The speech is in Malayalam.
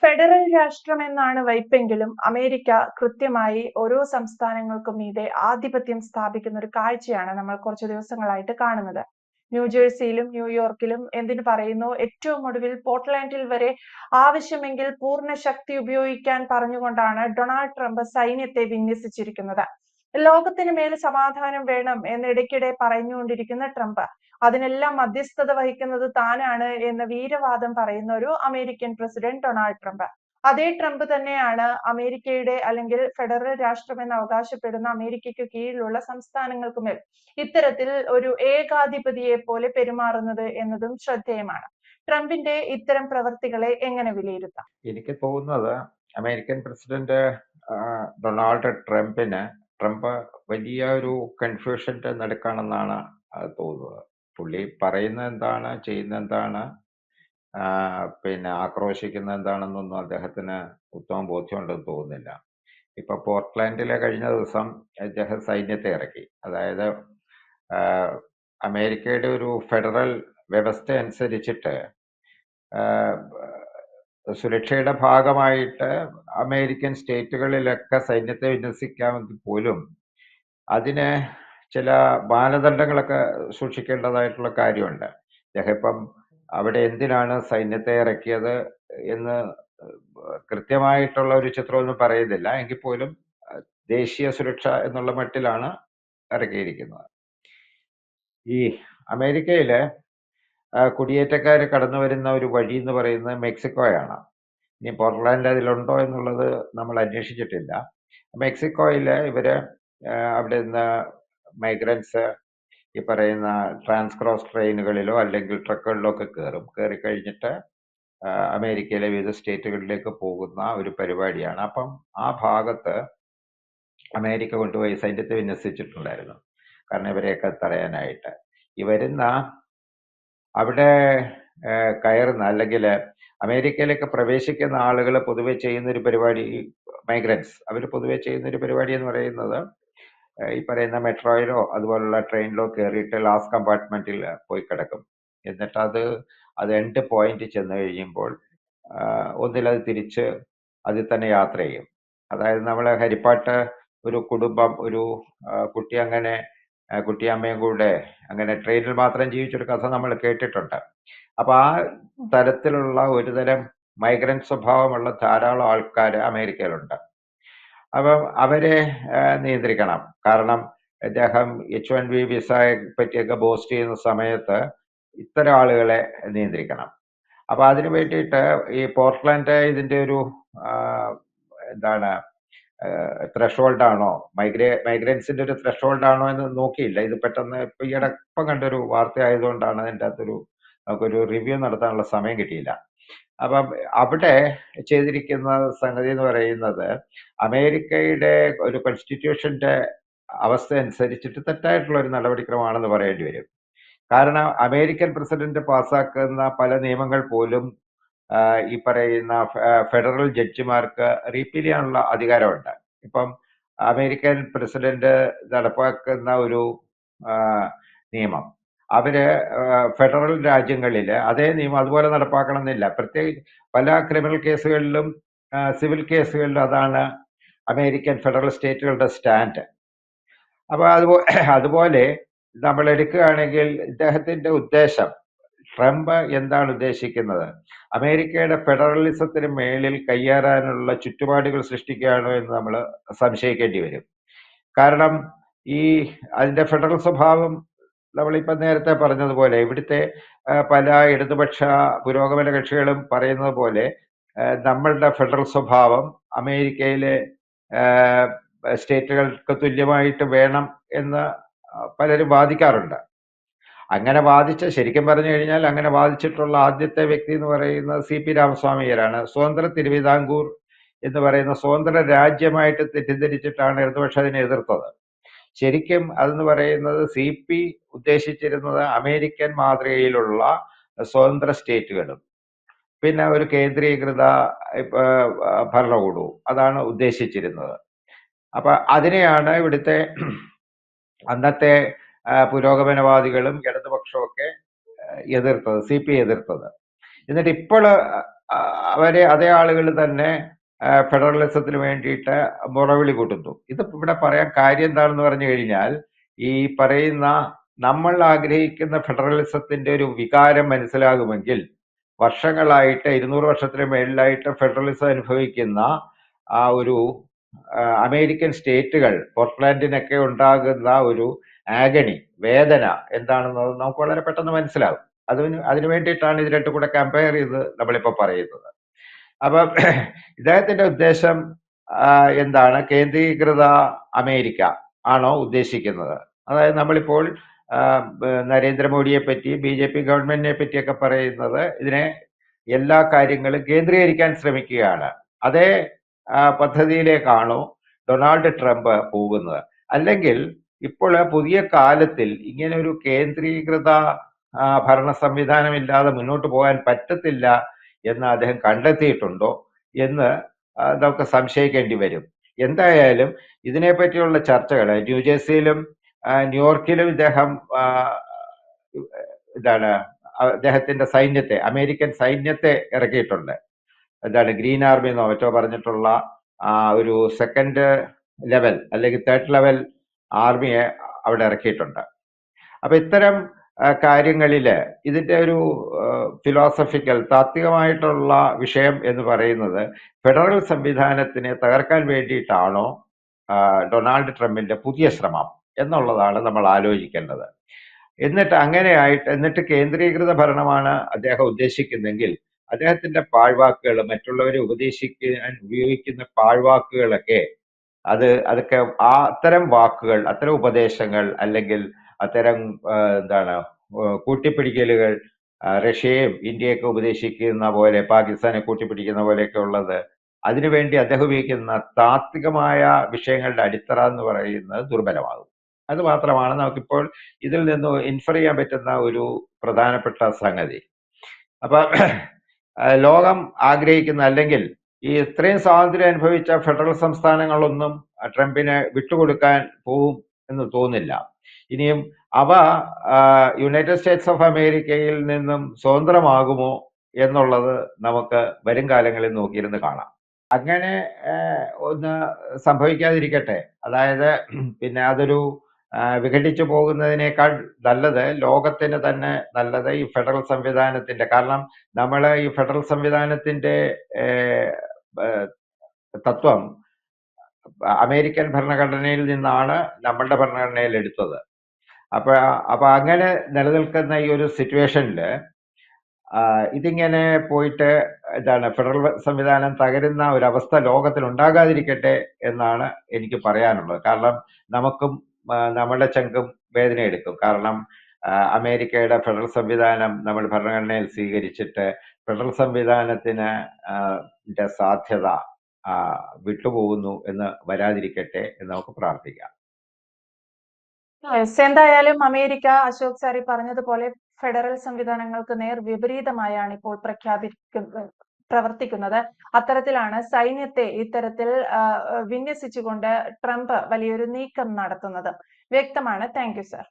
ഫെഡറൽ രാഷ്ട്രം എന്നാണ് വയ്പ്പെങ്കിലും അമേരിക്ക കൃത്യമായി ഓരോ സംസ്ഥാനങ്ങൾക്കും മീതെ ആധിപത്യം സ്ഥാപിക്കുന്ന ഒരു കാഴ്ചയാണ് നമ്മൾ കുറച്ച് ദിവസങ്ങളായിട്ട് കാണുന്നത്. ന്യൂജേഴ്സിയിലും ന്യൂയോർക്കിലും എന്തിനു പറയുന്നു? ഏറ്റവും ഒടുവിൽ പോർട്ട്ലാൻഡിൽ വരെ ആവശ്യമെങ്കിൽ പൂർണ ശക്തി ഉപയോഗിക്കാൻ പറഞ്ഞുകൊണ്ടാണ് ഡൊണാൾഡ് ട്രംപ് സൈന്യത്തെ വിന്യസിച്ചിരിക്കുന്നത്. ലോകത്തിന് മേൽ സമാധാനം വേണം എന്ന് ഇടയ്ക്കിടെ പറഞ്ഞുകൊണ്ടിരിക്കുന്ന ട്രംപ്. അതിനെല്ലാം മധ്യസ്ഥത വഹിക്കുന്നത് താനാണ് എന്ന വീരവാദം പറയുന്ന ഒരു അമേരിക്കൻ പ്രസിഡന്റ് ഡൊണാൾഡ് ട്രംപ്. അതേ ട്രംപ് തന്നെയാണ് അമേരിക്കയുടെ അല്ലെങ്കിൽ ഫെഡറൽ രാഷ്ട്രമെന്ന് അവകാശപ്പെടുന്ന അമേരിക്കയ്ക്ക് കീഴിലുള്ള സംസ്ഥാനങ്ങൾക്ക് മേൽ ഇത്തരത്തിൽ ഒരു ഏകാധിപതിയെ പോലെ പെരുമാറുന്നത് എന്നതും ശ്രദ്ധേയമാണ്. ട്രംപിന്റെ ഇത്തരം പ്രവർത്തികളെ എങ്ങനെ വിലയിരുത്താം? എനിക്ക് തോന്നുന്നത് അമേരിക്കൻ പ്രസിഡന്റ് ഡൊണാൾഡ് ട്രംപിന് ട്രംപ് വലിയ ഒരു കൺഫ്യൂഷന്റെ നടുക്കാണെന്നാണ് തോന്നുന്നത്. പുള്ളി പറയുന്നത് എന്താണ് ചെയ്യുന്ന എന്താണ് പിന്നെ ആക്രോശിക്കുന്ന എന്താണെന്നൊന്നും അദ്ദേഹത്തിന് ഉത്തമ ബോധ്യമുണ്ടെന്ന് തോന്നുന്നില്ല. ഇപ്പൊ പോർട്ട്ലാൻഡിലെ കഴിഞ്ഞ ദിവസം അദ്ദേഹം സൈന്യത്തെ ഇറക്കി. അതായത് അമേരിക്കയുടെ ഒരു ഫെഡറൽ വ്യവസ്ഥ അനുസരിച്ചിട്ട് സുരക്ഷയുടെ ഭാഗമായിട്ട് അമേരിക്കൻ സ്റ്റേറ്റുകളിലൊക്കെ സൈന്യത്തെ വിന്യസിക്കാമെങ്കിൽ പോലും അതിന് ചില മാനദണ്ഡങ്ങളൊക്കെ സൂക്ഷിക്കേണ്ടതായിട്ടുള്ള കാര്യമുണ്ട്. ഇപ്പം അവിടെ എന്തിനാണ് സൈന്യത്തെ ഇറക്കിയത് എന്ന് കൃത്യമായിട്ടുള്ള ഒരു ചിത്രമൊന്നും പറയുന്നില്ല. എങ്കിൽ പോലും ദേശീയ സുരക്ഷ എന്നുള്ള മട്ടിലാണ് ഇറക്കിയിരിക്കുന്നത് ഈ അമേരിക്കയിലെ കുടിയേറ്റക്കാർ കടന്നു വരുന്ന ഒരു വഴി എന്ന് പറയുന്നത് മെക്സിക്കോയാണ്. ഇനി പോർട്ട്ലാൻഡ് അതിലുണ്ടോ എന്നുള്ളത് നമ്മൾ അന്വേഷിച്ചിട്ടില്ല. മെക്സിക്കോയിൽ ഇവർ അവിടെ നിന്ന് മൈഗ്രൻസ് ഈ പറയുന്ന ട്രാൻസ്ക്രോസ് ട്രെയിനുകളിലോ അല്ലെങ്കിൽ ട്രക്കുകളിലോ ഒക്കെ കയറും കയറി കഴിഞ്ഞിട്ട് അമേരിക്കയിലെ വിവിധ സ്റ്റേറ്റുകളിലേക്ക് പോകുന്ന ഒരു പരിപാടിയാണ്. അപ്പം ആ ഭാഗത്ത് അമേരിക്ക കൊണ്ടുപോയി സൈന്യത്തെ വിന്യസിച്ചിട്ടുണ്ടായിരുന്നു. കാരണം ഇവരെയൊക്കെ തടയാനായിട്ട്. ഈ വരുന്ന അവിടെ കയറുന്ന അല്ലെങ്കിൽ അമേരിക്കയിലേക്ക് പ്രവേശിക്കുന്ന ആളുകൾ പൊതുവെ ചെയ്യുന്ന ഒരു പരിപാടി മൈഗ്രൻസ് അവർ പൊതുവെ ചെയ്യുന്ന ഒരു പരിപാടി എന്ന് പറയുന്നത് ഈ പറയുന്ന മെട്രോയിലോ അതുപോലുള്ള ട്രെയിനിലോ കയറിയിട്ട് ലാസ്റ്റ് കമ്പാർട്ട്മെന്റിൽ പോയി കിടക്കും. എന്നിട്ട് അത് അത് എൻഡ് പോയിന്റ് ചെന്ന് കഴിയുമ്പോൾ ഒന്നിലത് തിരിച്ച് അതിൽ തന്നെ യാത്ര ചെയ്യും. അതായത് നമ്മൾ ഹരിപ്പാട്ട് ഒരു കുടുംബം ഒരു കുട്ടി അങ്ങനെ കുട്ടിയമ്മയും കൂടെ അങ്ങനെ ട്രെയിനിൽ മാത്രം ജീവിച്ചൊരു കഥ നമ്മൾ കേട്ടിട്ടുണ്ട്. അപ്പൊ ആ തരത്തിലുള്ള ഒരുതരം മൈഗ്രന്റ് സ്വഭാവമുള്ള ധാരാളം ആൾക്കാർ അമേരിക്കയിലുണ്ട്. അപ്പം അവരെ നിയന്ത്രിക്കണം. കാരണം അദ്ദേഹം എച്ച് വൺ ബി വിസയെ പറ്റിയൊക്കെ ബോസ്റ്റ് ചെയ്യുന്ന സമയത്ത് ഇത്തരം ആളുകളെ നിയന്ത്രിക്കണം. അപ്പൊ അതിനു വേണ്ടിയിട്ട് ഈ പോർട്ട്ലാൻഡ് ഇതിന്റെ ഒരു എന്താണ് ത്രഷോൾഡാണോ മൈഗ്രേ മൈഗ്രൻസിന്റെ ഒരു ത്രഷോൾഡാണോ എന്ന് നോക്കിയില്ല. ഇത് പെട്ടെന്ന് ഇപ്പൊ ഈയിടെ ഇപ്പം കണ്ടൊരു വാർത്ത ആയതുകൊണ്ടാണ് അതിന്റെ അകത്തൊരു നമുക്കൊരു റിവ്യൂ നടത്താനുള്ള സമയം കിട്ടിയില്ല. അപ്പം അവിടെ ചെയ്തിരിക്കുന്ന സംഗതി എന്ന് പറയുന്നത് അമേരിക്കയുടെ ഒരു കോൺസ്റ്റിറ്റ്യൂഷന്റെ അവസ്ഥ അനുസരിച്ചിട്ട് തെറ്റായിട്ടുള്ള ഒരു നടപടിക്രമമാണെന്ന് പറയേണ്ടി വരും. കാരണം അമേരിക്കൻ പ്രസിഡന്റ് പാസ്സാക്കുന്ന പല നിയമങ്ങൾ പോലും ഈ പറയുന്ന ഫെഡറൽ ജഡ്ജിമാർക്ക് റീപ്പീൽ ചെയ്യാനുള്ള അധികാരമുണ്ട്. ഇപ്പം അമേരിക്കൻ പ്രസിഡന്റ് നടപ്പാക്കുന്ന ഒരു നിയമം അവർ ഫെഡറൽ രാജ്യങ്ങളിൽ അതേ നിയമം അതുപോലെ നടപ്പാക്കണം എന്നില്ല പ്രത്യേകിച്ച് പല ക്രിമിനൽ കേസുകളിലും സിവിൽ കേസുകളിലും അതാണ് അമേരിക്കൻ ഫെഡറൽ സ്റ്റേറ്റുകളുടെ സ്റ്റാൻഡ്. അപ്പോൾ അതുപോ അതുപോലെ നമ്മൾ എടുക്കുകയാണെങ്കിൽ ഇദ്ദേഹത്തിന്റെ ഉദ്ദേശം ട്രംപ് എന്താണ് ഉദ്ദേശിക്കുന്നത്? അമേരിക്കയുടെ ഫെഡറലിസത്തിന് മേളിൽ കയ്യേറാനുള്ള ചുറ്റുപാടുകൾ സൃഷ്ടിക്കുകയാണോ എന്ന് നമ്മൾ സംശയിക്കേണ്ടി വരും. കാരണം ഈ അതിന്റെ ഫെഡറൽ സ്വഭാവം നമ്മളിപ്പോ നേരത്തെ പറഞ്ഞതുപോലെ ഇവിടുത്തെ പല ഇടതുപക്ഷ പുരോഗമന കക്ഷികളും പറയുന്നത് പോലെ നമ്മളുടെ ഫെഡറൽ സ്വഭാവം അമേരിക്കയിലെ സ്റ്റേറ്റുകൾക്ക് തുല്യമായിട്ട് വേണം എന്ന് പലരും വാദിക്കാറുണ്ട്. അങ്ങനെ വാദിച്ച ശരിക്കും പറഞ്ഞു കഴിഞ്ഞാൽ അങ്ങനെ വാദിച്ചിട്ടുള്ള ആദ്യത്തെ വ്യക്തി എന്ന് പറയുന്നത് സി പി രാമസ്വാമിയരാണ്. സ്വതന്ത്ര തിരുവിതാംകൂർ എന്ന് പറയുന്ന സ്വതന്ത്ര രാജ്യമായിട്ട് തെറ്റിദ്ധരിച്ചിട്ടാണ് ഇടതുപക്ഷം അതിനെ എതിർത്തത്. ശരിക്കും അതെന്ന് പറയുന്നത് സി പി ഉദ്ദേശിച്ചിരുന്നത് അമേരിക്കൻ മാതൃകയിലുള്ള സ്വതന്ത്ര സ്റ്റേറ്റുകളും പിന്നെ ഒരു കേന്ദ്രീകൃത ഭരണകൂടവും അതാണ് ഉദ്ദേശിച്ചിരുന്നത്. അപ്പൊ അതിനെയാണ് ഇവിടുത്തെ അന്നത്തെ പുരോഗമനവാദികളും ആ, എതിർത്തത് സി പി എതിർത്തത്. എന്നിട്ട് ഇപ്പോൾ അവരെ അതേ ആളുകൾ തന്നെ ഫെഡറലിസത്തിന് വേണ്ടിയിട്ട് മുറവിളി കൂട്ടുന്നു. ഇത് ഇവിടെ പറയാൻ കാര്യം എന്താണെന്ന് പറഞ്ഞു കഴിഞ്ഞാൽ ഈ പറയുന്ന നമ്മൾ ആഗ്രഹിക്കുന്ന ഫെഡറലിസത്തിന്റെ ഒരു വികാരം മനസ്സിലാകുമെങ്കിൽ വർഷങ്ങളായിട്ട് ഇരുന്നൂറ് വർഷത്തിന് മേളിലായിട്ട് ഫെഡറലിസം അനുഭവിക്കുന്ന ആ ഒരു അമേരിക്കൻ സ്റ്റേറ്റുകൾ പോർട്ട്ലാൻഡിനൊക്കെ ഉണ്ടാകുന്ന ഒരു ആഗണി വേദന എന്താണെന്നത് നമുക്ക് വളരെ പെട്ടെന്ന് മനസ്സിലാകും അതിന് അതിനു വേണ്ടിയിട്ടാണ് ഇത് രണ്ടും കൂടെ കമ്പയർ ചെയ്ത് നമ്മളിപ്പോൾ പറയുന്നത്. അപ്പം ഇദ്ദേഹത്തിന്റെ ഉദ്ദേശം എന്താണ്? കേന്ദ്രീകൃത അമേരിക്ക ആണോ ഉദ്ദേശിക്കുന്നത്? അതായത് നമ്മളിപ്പോൾ നരേന്ദ്രമോദിയെ പറ്റി ബി ജെ പി ഗവൺമെന്റിനെ പറ്റിയൊക്കെ പറയുന്നത് ഇതിനെ എല്ലാ കാര്യങ്ങളും കേന്ദ്രീകരിക്കാൻ ശ്രമിക്കുകയാണ്. അതേ പദ്ധതിയിലേക്കാണോ ഡൊണാൾഡ് ട്രംപ് പോകുന്നത്? അല്ലെങ്കിൽ ഇപ്പോൾ പുതിയ കാലത്തിൽ ഇങ്ങനെ ഒരു കേന്ദ്രീകൃത ഭരണ സംവിധാനം ഇല്ലാതെ മുന്നോട്ട് പോകാൻ പറ്റത്തില്ല എന്ന് അദ്ദേഹം കണ്ടെത്തിയിട്ടുണ്ടോ എന്ന് നമുക്ക് സംശയിക്കേണ്ടി വരും. എന്തായാലും ഇതിനെപ്പറ്റിയുള്ള ചർച്ചകൾ ന്യൂജേഴ്സിയിലും ന്യൂയോർക്കിലും ഇദ്ദേഹം ഇതാണ് അദ്ദേഹത്തിന്റെ സൈന്യത്തെ അമേരിക്കൻ സൈന്യത്തെ ഇറക്കിയിട്ടുണ്ട്. എന്താണ് ഗ്രീൻ ആർമി എന്നോ മറ്റോ പറഞ്ഞിട്ടുള്ള ആ ഒരു സെക്കൻഡ് ലെവൽ അല്ലെങ്കിൽ തേർഡ് ലെവൽ ആർമിയെ അവിടെ ഇറക്കിയിട്ടുണ്ട്. അപ്പൊ ഇത്തരം കാര്യങ്ങളിൽ ഇതിന്റെ ഒരു ഫിലോസഫിക്കൽ താത്വികമായിട്ടുള്ള വിഷയം എന്ന് പറയുന്നത് ഫെഡറൽ സംവിധാനത്തിനെ തകർക്കാൻ വേണ്ടിയിട്ടാണോ ഡൊണാൾഡ് ട്രംപിന്റെ പുതിയ ശ്രമം? എന്നുള്ളതാണ് നമ്മൾ ആലോചിക്കേണ്ടത്. എന്നിട്ട് അങ്ങനെയായിട്ട് എന്നിട്ട് കേന്ദ്രീകൃത ഭരണമാണ് അദ്ദേഹം ഉദ്ദേശിക്കുന്നെങ്കിൽ അദ്ദേഹത്തിന്റെ പാഴ്വാക്കുകൾ മറ്റുള്ളവരെ ഉപദേശിക്കാൻ ഉപയോഗിക്കുന്ന പാഴ്വാക്കുകളൊക്കെ അത് അതൊക്കെ ആ അത്തരം വാക്കുകൾ അത്തരം ഉപദേശങ്ങൾ അല്ലെങ്കിൽ അത്തരം എന്താണ് കൂട്ടിപ്പിടിക്കലുകൾ റഷ്യയും ഇന്ത്യയൊക്കെ ഉപദേശിക്കുന്ന പോലെ പാകിസ്ഥാനെ കൂട്ടിപ്പിടിക്കുന്ന പോലെയൊക്കെ ഉള്ളത് അതിനുവേണ്ടി അദ്ദേഹം ഉപയോഗിക്കുന്ന താത്വികമായ വിഷയങ്ങളുടെ അടിത്തറ എന്ന് പറയുന്നത് ദുർബലമാകും. അത് മാത്രമാണ് നമുക്കിപ്പോൾ ഇതിൽ നിന്ന് ഇൻഫർ ചെയ്യാൻ പറ്റുന്ന ഒരു പ്രധാനപ്പെട്ട സംഗതി. അപ്പൊ ലോകം ആഗ്രഹിക്കുന്ന അല്ലെങ്കിൽ ഈ ഇത്രയും സ്വാതന്ത്ര്യം അനുഭവിച്ച ഫെഡറൽ സംസ്ഥാനങ്ങളൊന്നും ട്രംപിനെ വിട്ടുകൊടുക്കാൻ പോവും എന്ന് തോന്നില്ല. ഇനിയും അവ യുണൈറ്റഡ് സ്റ്റേറ്റ്സ് ഓഫ് അമേരിക്കയിൽ നിന്നും സ്വതന്ത്രമാകുമോ എന്നുള്ളത് നമുക്ക് വരും കാലങ്ങളിൽ നോക്കിയിരുന്ന് കാണാം. അങ്ങനെ ഒന്ന് സംഭവിക്കാതിരിക്കട്ടെ. അതായത് പിന്നെ അതൊരു വിഘടിച്ചു പോകുന്നതിനേക്കാൾ നല്ലത് ലോകത്തിന് തന്നെ നല്ലത് ഈ ഫെഡറൽ സംവിധാനത്തിന്റെ കാരണം നമ്മൾ ഈ ഫെഡറൽ സംവിധാനത്തിന്റെ തത്വം അമേരിക്കൻ ഭരണഘടനയിൽ നിന്നാണ് നമ്മളുടെ ഭരണഘടനയിൽ എടുത്തത്. അപ്പൊ അപ്പൊ അങ്ങനെ നിലനിൽക്കുന്ന ഈ ഒരു സിറ്റുവേഷനിൽ ഇതിങ്ങനെ പോയിട്ട് എന്താണ് ഫെഡറൽ സംവിധാനം തകരുന്ന ഒരവസ്ഥ ലോകത്തിൽ ഉണ്ടാകാതിരിക്കട്ടെ എന്നാണ് എനിക്ക് പറയാനുള്ളത്. കാരണം നമുക്കും നമ്മുടെ ചങ്കും വേദന എടുക്കും. കാരണം അമേരിക്കയുടെ ഫെഡറൽ സംവിധാനം നമ്മൾ ഭരണഘടനയിൽ സ്വീകരിച്ചിട്ട് ഫെഡറൽ സംവിധാനത്തിന് സാധ്യത വിട്ടുപോകുന്നു എന്ന് വരാതിരിക്കട്ടെ എന്ന് നമുക്ക് പ്രാർത്ഥിക്കാം. എന്തായാലും അമേരിക്ക അശോക് സാരി പറഞ്ഞതുപോലെ ഫെഡറൽ സംവിധാനങ്ങൾക്ക് നേർ വിപരീതമായാണ് ഇപ്പോൾ പ്രഖ്യാപിക്കുന്ന പ്രവർത്തിക്കുന്നത്. അത്തരത്തിലാണ് സൈന്യത്തെ ഇത്തരത്തിൽ വിന്യസിച്ചുകൊണ്ട് ട്രംപ് വലിയൊരു നീക്കം നടത്തുന്നത്. വ്യക്തമാണ്. Thank you sir.